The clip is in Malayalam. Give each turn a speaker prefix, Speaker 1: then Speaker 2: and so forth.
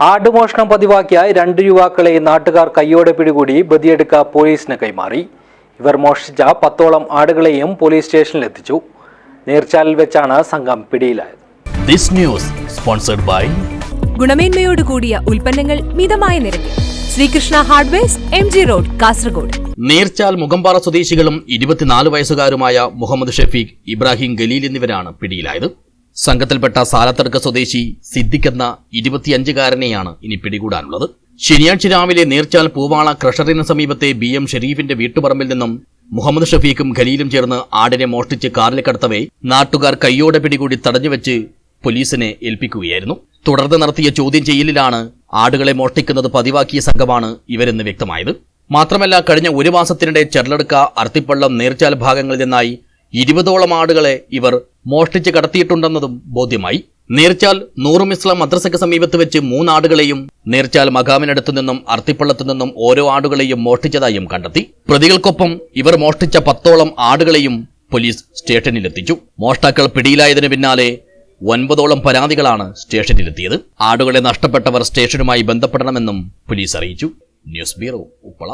Speaker 1: ആടുമോഷണം പതിവാക്കിയ രണ്ട് യുവാക്കളെ നാട്ടുകാർ കയ്യോടെ പിടികൂടി ബദിയെടുക്ക പോലീസിന് കൈമാറി. ഇവർ മോഷ്ടിച്ച പത്തോളം ആടുകളെയും പോലീസ് സ്റ്റേഷനിലെത്തിച്ചു നീർച്ചാലിൽ വെച്ചാണ് സംഘം പിടിയിലായത്.
Speaker 2: ദിസ് ന്യൂസ് സ്പോൺസർഡ് ബൈ
Speaker 3: ഗുണമേന്മയോട് കൂടിയ ഉൽപ്പന്നങ്ങൾ മിതമായ നിരക്കിൽ. Sreekrishna hardwares M G road Kasaragod.
Speaker 2: Nerchal Mukhampara സ്വദേശികളും ഇരുപത്തിനാല് വയസ്സുകാരുമായ മുഹമ്മദ് ഷഫീഖ് ഇബ്രാഹിം ഗലീൽ എന്നിവരാണ് പിടിയിലായത്. സംഘത്തിൽപ്പെട്ട സാലത്തടുക്ക സ്വദേശി സിദ്ദിഖ് എന്ന ഇരുപത്തിയഞ്ചുകാരനെയാണ് ഇനി പിടികൂടാനുള്ളത്. ശനിയാഴ്ച രാവിലെ നീർച്ചാൽ പൂവാള ക്രഷറിന് സമീപത്തെ ബി എം ഷെരീഫിന്റെ വീട്ടുപറമ്പിൽ നിന്നും മുഹമ്മദ് ഷഫീഖും ഖലീലും ചേർന്ന് ആടിനെ മോഷ്ടിച്ച് കാറിൽ കടത്തവേ നാട്ടുകാർ കയ്യോടെ പിടികൂടി തടഞ്ഞുവെച്ച് പോലീസിനെ ഏൽപ്പിക്കുകയായിരുന്നു. തുടർന്ന് നടത്തിയ ചോദ്യം ചെയ്യലിലാണ് ആടുകളെ മോഷ്ടിക്കുന്നത് പതിവാക്കിയ സംഘമാണ് ഇവരെന്ന് വ്യക്തമായത്. മാത്രമല്ല കഴിഞ്ഞ ഒരു മാസത്തിനിടെ ചെറലെടുക്ക അർത്തിപ്പള്ളം നീർച്ചാൽ ഭാഗങ്ങളിൽ നിന്നായി ഇരുപതോളം ആടുകളെ ഇവർ മോഷ്ടിച്ച് കടത്തിയിട്ടുണ്ടെന്നതും ബോധ്യമായി. നീർച്ചാൽ നൂറും ഇസ്ലാം മദ്രസയ്ക്ക് സമീപത്ത് വെച്ച് മൂന്നാടുകളെയും നീർച്ചാൽ മകാമിനടുത്തു നിന്നും അർത്തിപ്പള്ളത്തു നിന്നും ഓരോ ആടുകളെയും മോഷ്ടിച്ചതായും കണ്ടെത്തി. പ്രതികൾക്കൊപ്പം ഇവർ മോഷ്ടിച്ച പത്തോളം ആടുകളെയും പോലീസ് സ്റ്റേഷനിലെത്തിച്ചു. മോഷ്ടാക്കൾ പിടിയിലായതിനു പിന്നാലെ ഒൻപതോളം പരാതികളാണ് സ്റ്റേഷനിലെത്തിയത്. ആടുകളെ നഷ്ടപ്പെട്ടവർ സ്റ്റേഷനുമായി ബന്ധപ്പെടണമെന്നും പോലീസ് അറിയിച്ചു. News bureau Uppala.